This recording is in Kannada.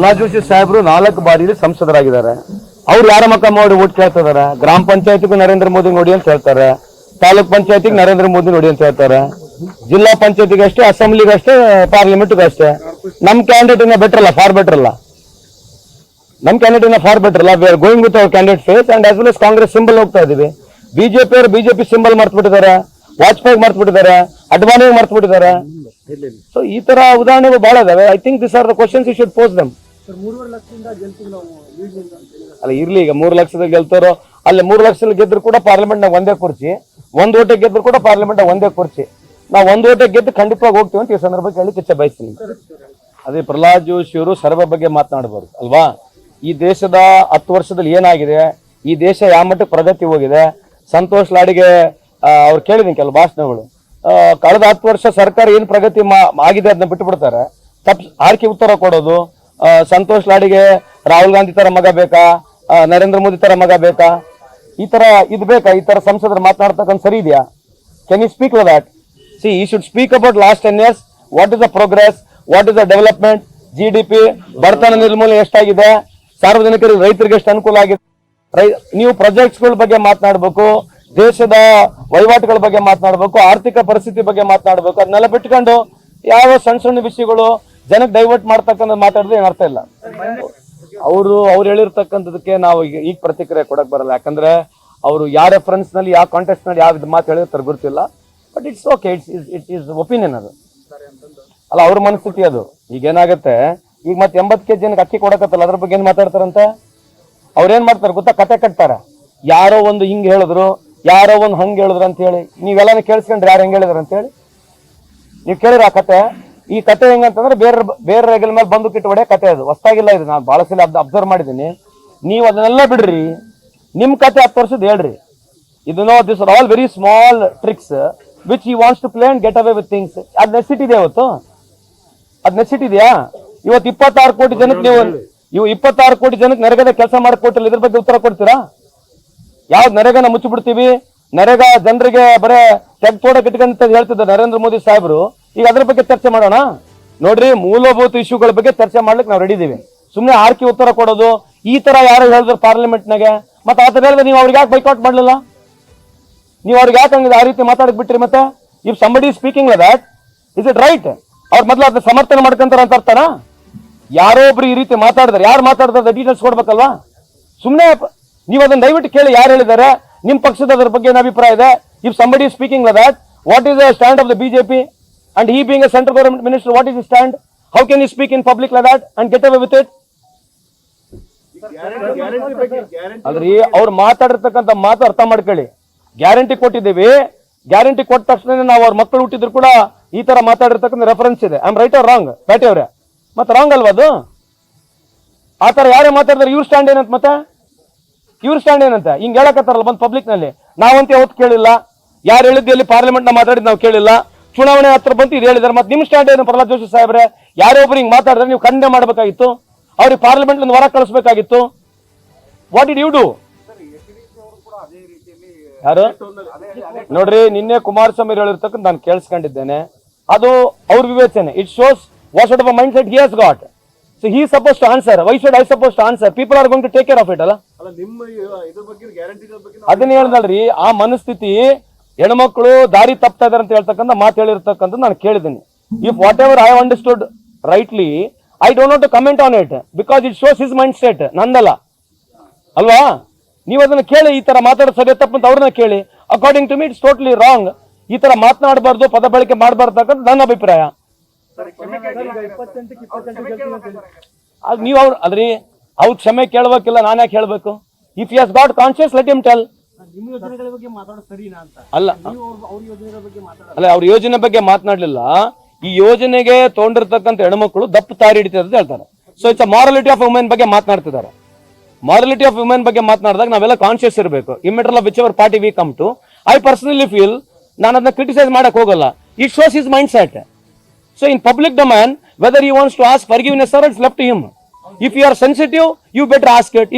ಪ್ರಹ್ಲಾದ್ ಜೋಶಿ ಸಾಹೇಬರು ನಾಲ್ಕು ಬಾರಿ ಸಂಸದರಾಗಿದ್ದಾರೆ. ಅವ್ರು ಯಾರ ಮಕ್ಕ ಮಾಡಿ ಓಟ್ ಕೇಳ್ತಾ ಗ್ರಾಮ ಪಂಚಾಯತಿಗೂ ನರೇಂದ್ರ ಮೋದಿ ನೋಡಿ ಅಂತ ಹೇಳ್ತಾರೆ. ತಾಲೂಕ್ ಪಂಚಾಯತಿಗೆ ನರೇಂದ್ರ ಮೋದಿ ನೋಡಿ ಅಂತ ಹೇಳ್ತಾರೆ. ಜಿಲ್ಲಾ ಪಂಚಾಯತಿಗೆ ಅಷ್ಟೇ, ಅಸೆಂಬ್ಲಿಗೆ ಅಷ್ಟೇ ಅಷ್ಟೇ. ನಮ್ ಕ್ಯಾಂಡಿಡೇಟ್ ಇನ್ನ ಬೆಟರ್ ಅಲ್ಲ ಫಾರ್ ಬೆಟರ್ ಅಲ್ಲ. ನಮ್ ಕ್ಯಾಂಡಿಡೇಟ್ ಇನ್ನ ಫಾರ್ ಬೆಟರ್ ಅಲ್ಲ. We going with our candidate face and as well as Congress symbol ಹೋಗ್ತಾ ಇದೀವಿ. ಬಿಜೆಪಿ ಅವರು ಬಿಜೆಪಿ ಸಿಂಬಲ್ ಮರ್ತ್ಬಿಟ್ಟಿದ್ದಾರೆ. ವಾಜಪೇಯಿ ಮರ್ತ್ಬಿಟ್ಟಿದ್ದಾರೆ. ಬಿಟ್ಟಿದ್ದಾರೆ ಅಡ್ವಾಣಿ ಮರ್ತ್ ಬಿಟ್ಟಿದ್ದಾರೆ ಸೊ ಈ ತರ ಉದಾಹರಣೆಗಳು ಬಹಳ ಇದಾವೆ. I think this are the questions you should pose them ಅಲ್ಲ ಇರ್ಲಿ ಈಗ ಮೂರು ಲಕ್ಷದ ಗೆಲ್ತಾರೋ ಅಲ್ಲಿ ಮೂರು ಲಕ್ಷದಲ್ಲಿ ಗೆದ್ರು ಕೂಡ ಪಾರ್ಲಿಮೆಂಟ್ ನಾಗ ಒಂದೇ ಕುರ್ಚಿ. ಒಂದ್ ಓಟೆ ಗೆದ್ರು ಕೂಡ ಪಾರ್ಲಿಮೆಂಟ್ ಒಂದೇ ಕುರ್ಚಿ. ನಾವು ಒಂದ್ ಓಟೆ ಗೆದ್ದು ಖಂಡಿತವಾಗಿ ಹೋಗ್ತೀವಿ ಅಂತ ಈ ಸಂದರ್ಭಕ್ಕೆ ಹೇಳಿ ಕಿಚ್ಚ ಬಯಸ್ತೀನಿ. ಅದೇ ಪ್ರಹ್ಲಾದ್ ಜೋಶಿ ಅವರು ಸರ್ವೆ ಬಗ್ಗೆ ಮಾತನಾಡಬಾರ್ದು ಅಲ್ವಾ? ಈ ದೇಶದ ಹತ್ತು ವರ್ಷದಲ್ಲಿ ಏನಾಗಿದೆ? ಈ ದೇಶ ಯಾವ ಮಟ್ಟಕ್ಕೆ ಪ್ರಗತಿ ಹೋಗಿದೆ? ಸಂತೋಷ್ ಲಾಡಿಗೆ ಅವ್ರು ಕೇಳಿದೀನಿ ಕೆಲವು ಭಾಷಣಗಳು. ಕಳೆದ ಹತ್ತು ವರ್ಷ ಸರ್ಕಾರ ಏನು ಪ್ರಗತಿ ಮಾ- ಆಗಿದೆ ಅದನ್ನ ಬಿಟ್ಟು ಬಿಡ್ತಾರೆ ತಪ್ಪು ಆರ್ಕೆ ಉತ್ತರ ಕೊಡೋದು. ಸಂತೋಷ್ ಲಾಡಿಗೆ ರಾಹುಲ್ ಗಾಂಧಿ ತರ ಮಗ ಬೇಕಾ? ನರೇಂದ್ರ ಮೋದಿ ತರ ಮಗ ಬೇಕಾ? ಈ ತರ ಇದು ಬೇಕಾ? ಈ ತರ ಸಂಸದರು ಮಾತನಾಡ್ತಕ್ಕಂಥ ಸರಿ ಇದೆಯಾ? Can you speak that see he should speak about last ten years what is the progress what is the development G D P ಬಡತನ ನಿರ್ಮೂಲನೆ ಎಷ್ಟಾಗಿದೆ? ಸಾರ್ವಜನಿಕರಿಗೆ ರೈತರಿಗೆ ಎಷ್ಟು ಅನುಕೂಲ ಆಗಿದೆ? ನೀವು ಪ್ರಾಜೆಕ್ಟ್ಸ್ಗಳ ಬಗ್ಗೆ ಮಾತನಾಡಬೇಕು, ದೇಶದ ವಹಿವಾಟುಗಳ ಬಗ್ಗೆ ಮಾತನಾಡಬೇಕು, ಆರ್ಥಿಕ ಪರಿಸ್ಥಿತಿ ಬಗ್ಗೆ ಮಾತನಾಡಬೇಕು, ಅದನ್ನೆಲ್ಲ ಬಿಟ್ಕೊಂಡು ಯಾವ ಸಣ್ಣ ಸಣ್ಣ ವಿಷಯಗಳು ಜನಕ್ಕೆ ಡೈವರ್ಟ್ ಮಾಡ್ತಕ್ಕಂಥ ಮಾತಾಡಿದ್ರೆ ಏನು ಅರ್ಥ ಇಲ್ಲ. ಅವರು, ಅವ್ರು ಹೇಳಿರ್ತಕ್ಕಂಥದಕ್ಕೆ ನಾವು ಈಗ ಈಗ ಪ್ರತಿಕ್ರಿಯೆ ಕೊಡಕ್ ಬರಲ್ಲ. ಯಾಕಂದ್ರೆ ಅವರು ಯಾವ ರೆಫರೆನ್ಸ್ನಲ್ಲಿ, ಯಾವ ಕಾಂಟೆಸ್ಟ್ನಲ್ಲಿ ಯಾವ ಮಾತು ಹೇಳಿರ್ತಾರೆ ಗೊತ್ತಿಲ್ಲ. But it's okay it's it is opinion ಅದು. ಅಲ್ಲ, ಅವ್ರ ಮನಸ್ಥಿತಿ ಅದು. ಈಗ ಏನಾಗುತ್ತೆ, ಈಗ ಮತ್ತೆ ಎಂಬತ್ತು ಕೆಜಿ ಜನಕ್ಕೆ ಅಕ್ಕಿ ಕೊಡಕತ್ತಲ್ಲ, ಅದ್ರ ಬಗ್ಗೆ ಏನ್ ಮಾತಾಡ್ತಾರಂತೆ? ಏನು ಮಾಡ್ತಾರೆ ಗೊತ್ತಾ? ಕತೆ ಕಟ್ತಾರೆ. ಯಾರೋ ಒಂದು ಹಿಂಗೆ ಹೇಳಿದ್ರು, ಯಾರೋ ಒಂದು ಹಂಗೆ ಹೇಳಿದ್ರು ಅಂತ ಹೇಳಿ ನೀವೆಲ್ಲ ಕೇಳಿಸ್ಕೊಂಡ್ರೆ ಯಾರು ಹೆಂಗೆ ಹೇಳಿದ್ರು ಅಂತೇಳಿ ನೀವು ಕೇಳಿರ ಆ ಕತೆ? ಈ ಕತೆ ಹೆಂಗಂತಂದ್ರೆ ಬೇರೆ ಬೇರೆ ರೇಗಲ್ ಮೇಲೆ ಬಂದು ಕಿಟ್ಟು ಹೊಡೆ ಕತೆ ಅದು. ಹೊಸ್ತಾಗಿಲ್ಲ ಇದು. ನಾನು ಭಾಳ ಸಲ ಅಬ್ಸರ್ವ್ ಮಾಡಿದ್ದೀನಿ. ನೀವು ಅದನ್ನೆಲ್ಲ ಬಿಡ್ರಿ. ನಿಮ್ ಕತೆ ಹತ್ತು ವರ್ಷದ ಹೇಳ್ರಿ. ಇದು no this are all very small tricks which he wants to plan and get away with things ಅದ್ ನೆಸಿಟಿ ಇದೆ ಇವತ್ತು ಅದ್ ನೆಸಿಟಿ ಇದೆಯಾ? ಇವತ್ತು ಇಪ್ಪತ್ತಾರು ಕೋಟಿ ಜನಕ್ಕೆ ನೀವು ಇವು ಇಪ್ಪತ್ತಾರು ಕೋಟಿ ಜನಕ್ಕೆ ನರೇಗಾದ ಕೆಲಸ ಮಾಡಿಕೊಟ್ಟಿಲ್ಲ ಇದ್ರ ಬಗ್ಗೆ ಉತ್ತರ ಕೊಡ್ತೀರಾ? ಯಾವ್ದು ನರೇಗಾನ ಮುಚ್ಚಿಬಿಡ್ತೀವಿ? ನರೇಗಾ ಜನರಿಗೆ ಬರೇ ತೆಗ್ ತೋಡ ಇಟ್ಕೊಂತ ಹೇಳ್ತಿದ್ದ ನರೇಂದ್ರ ಮೋದಿ ಸಾಹೇಬರು. ಈಗ ಅದ್ರ ಬಗ್ಗೆ ಚರ್ಚೆ ಮಾಡೋಣ. ನೋಡ್ರಿ, ಮೂಲಭೂತ ಇಶ್ಯೂಗಳ ಬಗ್ಗೆ ಚರ್ಚೆ ಮಾಡ್ಲಿಕ್ಕೆ ನಾವು ರೆಡಿ ಇದೀವಿ. ಸುಮ್ನೆ ಆರ್ಕಿ ಉತ್ತರ ಕೊಡೋದು, ಈ ತರ ಯಾರು ಹೇಳಿದ್ರು ಪಾರ್ಲಿಮೆಂಟ್ ನಾಗೆ ಮತ್ತೆ ಆತರ ಹೇಳಿದ್ರೆ ನೀವು ಅವ್ರಿಗೆ ಯಾಕೆ ಬೈಕೌಟ್ ಮಾಡ್ಲಿಲ್ಲ? ನೀವು ಅವ್ರಿಗೆ ಯಾಕೆ ಹಂಗಿದೆ ಆ ರೀತಿ ಮಾತಾಡಕ್ ಬಿಟ್ರಿ ಮತ್ತೆ? If somebody speaking that is it right ಅವ್ರ ಮೊದಲು ಅದನ್ನ ಸಮರ್ಥನೆ ಮಾಡ್ಕೊಂತಾರ ಅಂತ ಅರ್ಥನ? ಯಾರೋ ಒಬ್ರು ಈ ರೀತಿ ಮಾತಾಡಿದ್ರೆ. ಯಾರು ಮಾತಾಡ್ತಾರೆ ಡೀಟೇಲ್ಸ್ ಕೊಡ್ಬೇಕಲ್ವಾ? ಸುಮ್ಮನೆ ನೀವು ಅದನ್ನ ದಯವಿಟ್ಟು ಕೇಳಿ ಯಾರು ಹೇಳಿದ್ದಾರೆ. ನಿಮ್ಮ ಪಕ್ಷದ ಅದ್ರ ಬಗ್ಗೆ ಏನ್ ಅಭಿಪ್ರಾಯ ಇದೆ? If somebody speaking that what is the stand of the BJP and he being a central government minister, what is his stand? How can he speak in public like that and get away with it? ಅಲ್ರಿ ಅವ್ರು ಮಾತಾಡಿರ್ತಕ್ಕಂಥ ಮಾತು ಅರ್ಥ ಮಾಡ್ಕೊಳ್ಳಿ. ಗ್ಯಾರಂಟಿ ಕೊಟ್ಟಿದ್ದೀವಿ. ಗ್ಯಾರಂಟಿ ಕೊಟ್ಟ ತಕ್ಷಣ ನಾವು ಅವ್ರ ಮಕ್ಕಳು ಹುಟ್ಟಿದ್ರು ಕೂಡ ಈ ತರ ಮಾತಾಡಿರ್ತಕ್ಕಂಥ ರೆಫರೆನ್ಸ್ ಇದೆ. I am right or wrong patty ಅವ್ರೆ? ಮತ್ತೆ ರಾಂಗ್ ಅಲ್ವಾ ಅದು? ಆ ತರ ಯಾರೇ ಮಾತಾಡಿದ್ರೆ ಇವ್ರ ಸ್ಟ್ಯಾಂಡ್ ಏನಂತ ಮತ್ತೆ? ಇವ್ರ ಸ್ಟ್ಯಾಂಡ್ ಏನಂತ? ಹಿಂಗ್ ಹೇಳಕತ್ತಾರಲ್ಲ ಬಂದ್ ಪಬ್ಲಿಕ್ನಲ್ಲಿ. ನಾವಂತೆ ಹೊತ್ತು ಕೇಳಿಲ್ಲ. ಯಾರು ಹೇಳಿದ್ದು ಎಲ್ಲಿ ಪಾರ್ಲಿಮೆಂಟ್ನ ಮಾತಾಡಿದ್ ನಾವು ಕೇಳಿಲ್ಲ. ಚುನಾವಣೆ ಹತ್ರ ಬಂತು ಇದು ಹೇಳಿದಾರೆ ಮತ್ತೆ ನಿಮ್ಮ ಸ್ಟ್ಯಾಂಡ್ ಏನು ಪ್ರಹ್ಲಾದ್ ಜೋಶಿ ಸಾಹೇಬ್ರೆ? ಯಾರೋ ಒಬ್ರು ಹಿಂಗ್ ಮಾತಾಡಿದ್ರೆ ನೀವು ಖಂಡನೆ ಮಾಡಬೇಕಾಗಿತ್ತು. ಅವ್ರಿಗೆ ಪಾರ್ಲಿಮೆಂಟ್ ಹೊರ ಕಳಿಸ್ಬೇಕಾಗಿತ್ತು. ವಾಟ್ ಇಡ್ ಯು ಡೂ ಯಾರು? ನೋಡ್ರಿ ನಿನ್ನೆ ಕುಮಾರಸ್ವಾಮಿ ಹೇಳಿರ್ತಕ್ಕಂಥ ನಾನು ಕೇಳಿಸ್ಕೊಂಡಿದ್ದೇನೆ. ಅದು ಅವ್ರ ವಿವೇಚನೆ. It shows what of of mindset he has got so he suppose to answer why should I suppose to answer people are going to take care of it ಅಲ್ಲ? ಅದನ್ನ ಹೇಳ್ದಲ್ರಿ ಆ ಮನಸ್ಥಿತಿ ಹೆಣ್ಮಕ್ಳು ದಾರಿ ತಪ್ತಾ ಇದಾರೆ ಅಂತ ಹೇಳ್ತಕ್ಕಂಥ ಮಾತು ಹೇಳಿರ್ತಕ್ಕಂಥ ನಾನು ಕೇಳಿದ್ದೀನಿ. If whatever I understood rightly I don't not to comment on it because it shows his mindset ನಂದಲ್ಲ. ಅಲ್ವಾ? ನೀವು ಅದನ್ನ ಕೇಳಿ, ಈ ತರ ಮಾತಾಡೋ ಸರಿ ತಪ್ಪು ಅಂತ ಅವ್ರನ್ನ ಕೇಳಿ. According to me it's totally wrong ಈ ತರ ಮಾತನಾಡಬಾರ್ದು, ಪದ ಬಳಕೆ ಮಾಡಬಾರ್ದು ಅಂತ ನನ್ನ ಅಭಿಪ್ರಾಯ. ನೀವ್ ಅವ್ರು ಅದ್ರಿ, ಅವ್ರು ಕ್ಷಮೆ ಕೇಳಬೇಕಿಲ್ಲ ನಾನು ಯಾಕೆ ಹೇಳ್ಬೇಕು if he's got conscious let him tell ಅಲ್ಲ. ಅಲ್ಲ ಅವ್ರ ಯೋಜನೆ ಬಗ್ಗೆ ಮಾತನಾಡ್ಲಿಲ್ಲ. ಈ ಯೋಜನೆಗೆ ತಗೊಂಡಿರ್ತಕ್ಕಂಥ ಹೆಣ್ಮಕ್ಳು ದಪ್ಪ ತಾರಿ ಹಿಡಿತಾರೆ ಅಂತ ಹೇಳ್ತಾರೆ. So it's morality of women ಬಗ್ಗೆ ಮಾತನಾಡ್ತಿದ್ದಾರೆ. ಮಾರಾಲಿಟಿ ಆಫ್ ವುಮೆನ್ ಬಗ್ಗೆ ಮಾತನಾಡಿದಾಗ ನಾವೆಲ್ಲ ಕಾನ್ಶಿಯಸ್ ಇರಬೇಕು. Immaterial of which our party we come to I personally feel ನಾನು ಅದನ್ನ ಕ್ರಿಟಿಸೈಸ್ ಮಾಡಕ್ ಹೋಗಲ್ಲ. It shows his mindset so in public domain whether you wants to ask or it's left him if you are sensitive you better ask it